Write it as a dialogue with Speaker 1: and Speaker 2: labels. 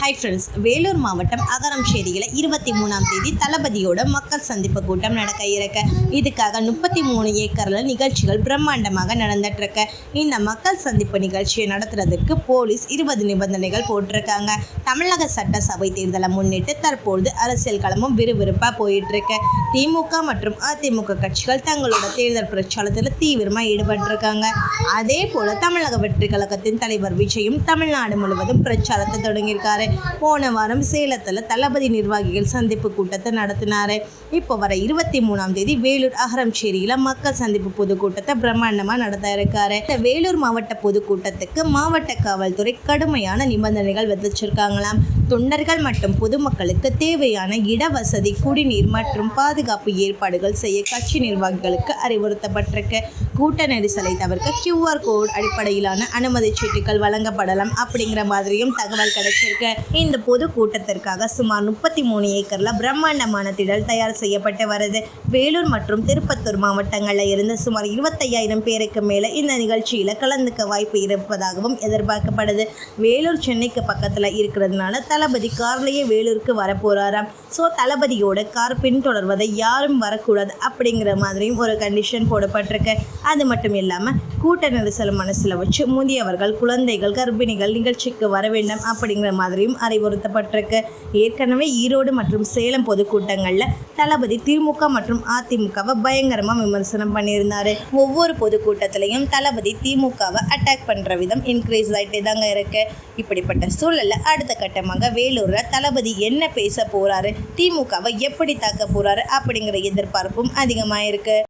Speaker 1: Hi friends Vellore மாவட்டம் அகரம்சேரியில் இருபத்தி மூணாம் தேதி தளபதியோட மக்கள் சந்திப்பு கூட்டம் நடக்க இருக்க. இதுக்காக முப்பத்தி மூணு ஏக்கரில் நிகழ்ச்சிகள் பிரம்மாண்டமாக நடந்துட்டு இருக்கு இந்த மக்கள் சந்திப்பு நிகழ்ச்சியை நடத்துறதுக்கு போலீஸ் இருபது நிபந்தனைகள் போட்டிருக்காங்க. தமிழக சட்டசபை தேர்தலை முன்னிட்டு தற்பொழுது அரசியல் களமும் விறுவிறுப்பாக போயிட்டு இருக்கு திமுக மற்றும் அதிமுக கட்சிகள் தங்களோட தேர்தல் பிரச்சாரத்தில் தீவிரமாக ஈடுபட்டிருக்காங்க. அதே போல தமிழக வெற்றி கழகத்தின் தலைவர் விஜயும் தமிழ்நாடு முழுவதும் பிரச்சாரத்தை தொடங்கியிருக்காரு. போன வாரம் சேலத்தில் தளபதி நிர்வாகிகள் சந்திப்பு கூட்டத்தை நடத்தினாரு. இப்போ வர இருபத்தி மூணாம் தேதி வேலூர் அகரம்சேரியில் மக்கள் சந்திப்பு பொதுக்கூட்டத்தை பிரம்மாண்டமாக நடத்த இருக்காரு. இந்த வேலூர் மாவட்ட பொதுக்கூட்டத்துக்கு மாவட்ட காவல்துறை கடுமையான நிபந்தனைகள் விதிச்சிருக்காங்களாம். தொண்டர்கள் மற்றும் பொதுமக்களுக்கு தேவையான இடவசதி குடிநீர் மற்றும் பாதுகாப்பு ஏற்பாடுகள் செய்ய கட்சி நிர்வாகிகளுக்கு அறிவுறுத்தப்பட்டிருக்கு. கூட்ட நெரிசலை தவிர்க்க கியூஆர் கோட் அடிப்படையிலான அனுமதி சீட்டுகள் வழங்கப்படலாம் அப்படிங்கிற மாதிரியும் தகவல் கிடைச்சிருக்கு. இந்த பொது கூட்டத்திற்காக சுமார் முப்பத்தி மூணு ஏக்கர்ல பிரம்மாண்டமான திடல் தயார் செய்யப்பட்டு வருது. வேலூர் மற்றும் திருப்பத்தூர் மாவட்டங்களில் இருந்து சுமார் இருபத்தையாயிரம் பேருக்கு மேலே இந்த நிகழ்ச்சியில் கலந்துக்க வாய்ப்பு இருப்பதாகவும் எதிர்பார்க்கப்படுது. வேலூர் சென்னைக்கு பக்கத்தில் இருக்கிறதுனால தளபதி கார்லேயே வேலூருக்கு வரப்போறாராம். ஸோ தளபதியோட கார் பின்தொடர்வதை யாரும் வரக்கூடாது அப்படிங்கிற மாதிரியும் ஒரு கண்டிஷன் போடப்பட்டிருக்கு. அது மட்டும் இல்லாமல் கூட்ட நெரிசல் மனசில் வச்சு முதியவர்கள் குழந்தைகள் கர்ப்பிணிகள் நிகழ்ச்சிக்கு வர வேண்டும் அப்படிங்கிற மாதிரியும் அறிவுறுத்தப்பட்டிருக்கு. ஏற்கனவே ஈரோடு மற்றும் சேலம் பொதுக்கூட்டங்களில் தளபதி திமுக மற்றும் அதிமுகவை பயங்கரமாக விமர்சனம் பண்ணியிருந்தாரு. ஒவ்வொரு பொதுக்கூட்டத்திலையும் தளபதி திமுகவை அட்டாக் பண்ணுற விதம் இன்க்ரீஸ் ஆகிட்டே தாங்க இருக்கு. இப்படிப்பட்ட சூழலில் அடுத்த கட்டமாக வேலூரில் தளபதி என்ன பேச போகிறாரு திமுகவை எப்படி தாக்க போகிறாரு அப்படிங்கிற எதிர்பார்ப்பும் அதிகமாக இருக்குது